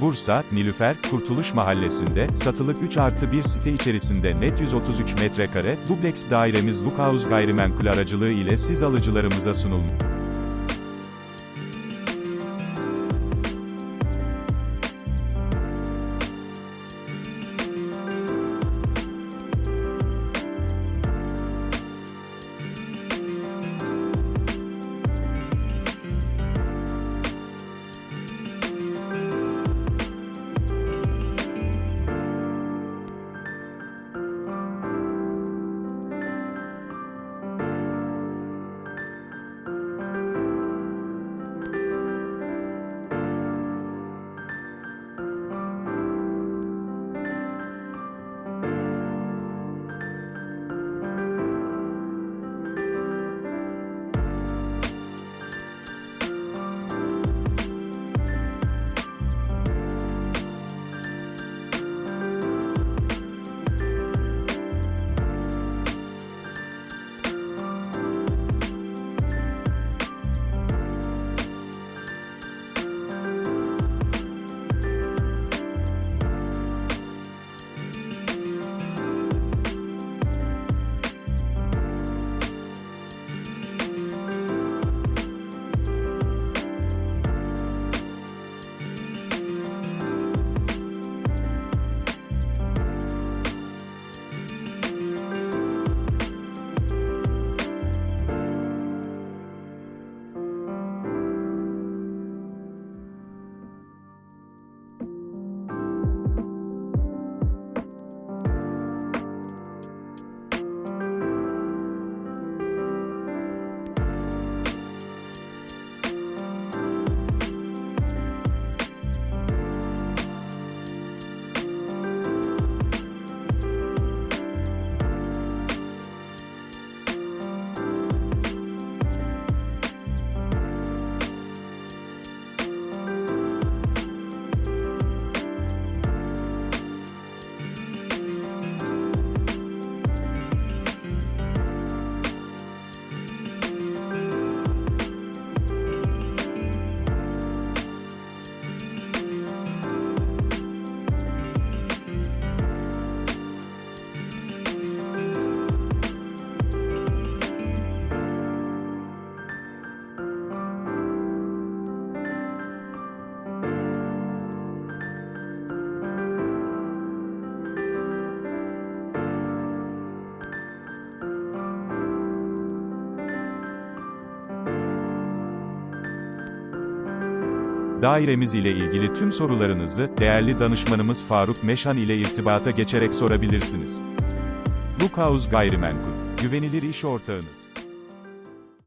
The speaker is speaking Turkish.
Bursa, Nilüfer, Kurtuluş Mahallesi'nde, satılık 3 artı 1 site içerisinde net 133 metrekare, dubleks dairemiz Lookhouse Gayrimenkul aracılığı ile siz alıcılarımıza sunulmuş. Dairemiz ile ilgili tüm sorularınızı, değerli danışmanımız Faruk Meşan ile irtibata geçerek sorabilirsiniz. Lookhouse Gayrimenkul, güvenilir iş ortağınız.